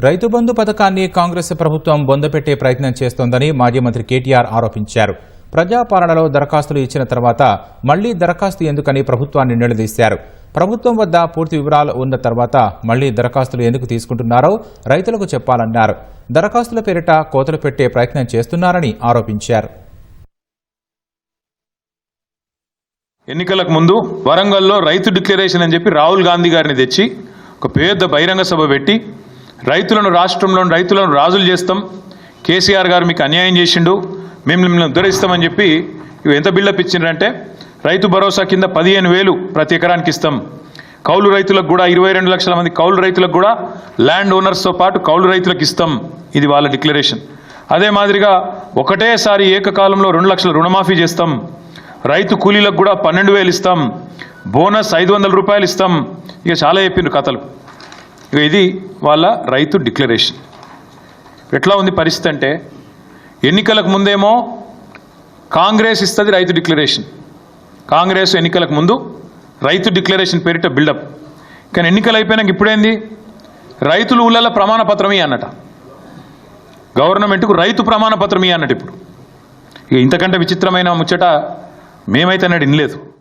రైతు బంధు పథకాన్ని కాంగ్రెస్ ప్రభుత్వం బొందపెట్టే ప్రయత్నం చేస్తోందని మాజీ మంత్రి కేటీఆర్ ఆరోపించారు. ప్రజాపాలనలో దరఖాస్తులు ఇచ్చిన తర్వాత మళ్ళీ దరఖాస్తు ఎందుకని ప్రభుత్వాన్ని నిలదీశారు. ప్రభుత్వం వద్ద పూర్తి వివరాలు ఉన్న తర్వాత మళ్ళీ దరఖాస్తులు ఎందుకు తీసుకుంటున్నారో రైతులకు చెప్పాలన్నారు. దరఖాస్తుల పేరిట కోతలు పెట్టే ప్రయత్నం చేస్తున్నారని ఆరోపించారు. ఎన్నికలకు ముందు వరంగల్లో రైతు డిక్లరేషన్ అని చెప్పి రాహుల్ గాంధీ గారిని తెచ్చి ఒక పెద్ద బహిరంగ సభ పెట్టి రైతులను రాష్ట్రంలోని రైతులను రాజులు చేస్తాం. కేసీఆర్ గారు మీకు అన్యాయం చేసిండు. మేము మిమ్మల్ని ఉద్ధరిస్తామని చెప్పి ఇవి ఎంత బిల్డప్ ఇచ్చిండ్రంటే రైతు భరోసా కింద పదిహేను వేలు ప్రతి ఎకరానికి ఇస్తాం. కౌలు రైతులకు కూడా ఇరవై రెండు లక్షల మంది కౌలు రైతులకు కూడా ల్యాండ్ ఓనర్స్తో పాటు కౌలు రైతులకు ఇస్తాం. ఇది వాళ్ళ డిక్లరేషన్. అదే మాదిరిగా ఒకటేసారి ఏకకాలంలో రెండు లక్షల రుణమాఫీ చేస్తాం. రైతు కూలీలకు కూడా పన్నెండు వేలు ఇస్తాం. బోనస్ ఐదు వందల రూపాయలు ఇస్తాం. ఇక చాలా చెప్పిండ్రు కథలు. ఇది వాళ్ళ రైతు డిక్లరేషన్. ఎట్లా ఉంది పరిస్థితి అంటే ఎన్నికలకు ముందేమో కాంగ్రెస్ ఇస్తుంది రైతు డిక్లరేషన్. కాంగ్రెస్ ఎన్నికలకు ముందు రైతు డిక్లరేషన్ పేరిట బిల్డప్. కానీ ఎన్నికలు అయిపోయినాక ఇప్పుడేంది? రైతులు ఊళ్ళల్లో ప్రమాణ పత్రమే అన్నట. గవర్నమెంట్కు రైతు ప్రమాణ పత్రమే అన్నట్టు ఇప్పుడు. ఇక ఇంతకంటే విచిత్రమైన ముచ్చట మేమైతే అన్నాడు వినలేదు.